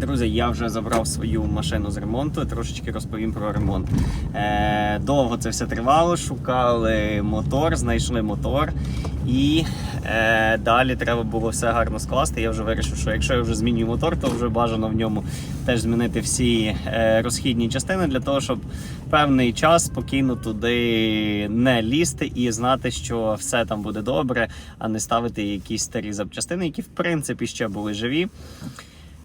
Друзі, я вже забрав свою машину з ремонту. Трошечки розповім про ремонт. Е, довго це все тривало. Шукали мотор, знайшли мотор, і е, далі треба було все гарно скласти. Я вже вирішив, що якщо я вже змінюю мотор, то вже бажано в ньому теж змінити всі е, розхідні частини для того, щоб певний час спокійно туди не лізти і знати, що все там буде добре, а не ставити якісь старі запчастини, які в принципі ще були живі.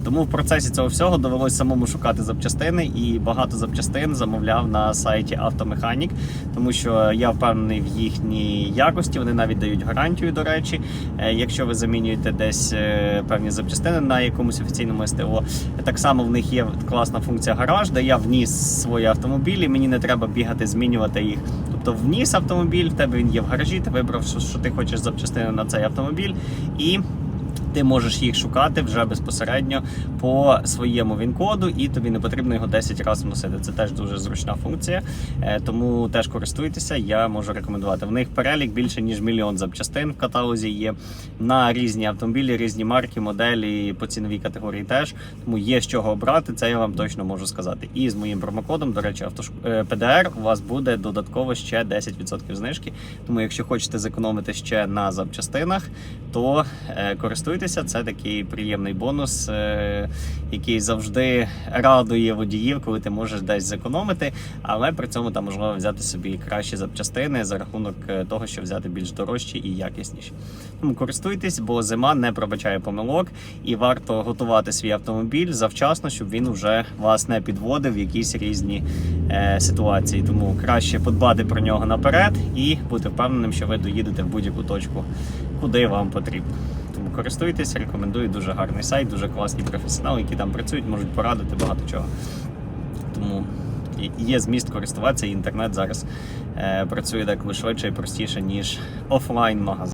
Тому в процесі цього всього довелося самому шукати запчастини, і багато запчастин замовляв на сайті Автомеханік, тому що я впевнений в їхній якості. Вони навіть дають гарантію. До речі, Е, якщо ви замінюєте десь е, певні запчастини на якомусь офіційному СТО. Так само в них є класна функція гараж, де я вніс свої автомобілі. Мені не треба бігати, змінювати їх. Тобто вніс автомобіль, в тебе він є в гаражі. Ти вибрав, що, ти хочеш запчастини на цей автомобіль і. Ти можеш їх шукати вже безпосередньо по своєму він-коду, і тобі не потрібно його 10 разів носити. Це теж дуже зручна функція, е, тому теж користуйтеся. Я можу рекомендувати. В них перелік більше ніж мільйон запчастин в каталозі є на різні автомобілі, різні марки, моделі по ціновій категорії теж. Тому є з чого обрати. Це я вам точно можу сказати. І з моїм промокодом, до речі, автош... е, PDR у вас буде додатково ще 10% знижки. Тому, якщо хочете зекономити ще на запчастинах, то е, користуйтеся. Це такий приємний бонус, е, який завжди радує водіїв, коли ти можеш десь зекономити, але при цьому там можливо взяти собі кращі запчастини за рахунок е, того, що взяти більш дорожчі і якісніші. Тому користуйтесь, бо зима не пробачає помилок, і варто готувати свій автомобіль завчасно, щоб він вже вас не підводив в якісь різні е, ситуації. Тому краще подбати про нього наперед і бути впевненим, що ви доїдете в будь-яку точку, куди вам потрібно. Тому користуйтесь, рекомендую дуже гарний сайт, дуже класні професіонали, які там працюють, можуть порадити багато чого. Тому є зміст користуватися, і інтернет зараз е, працює так швидше і простіше, ніж офлайн магазин.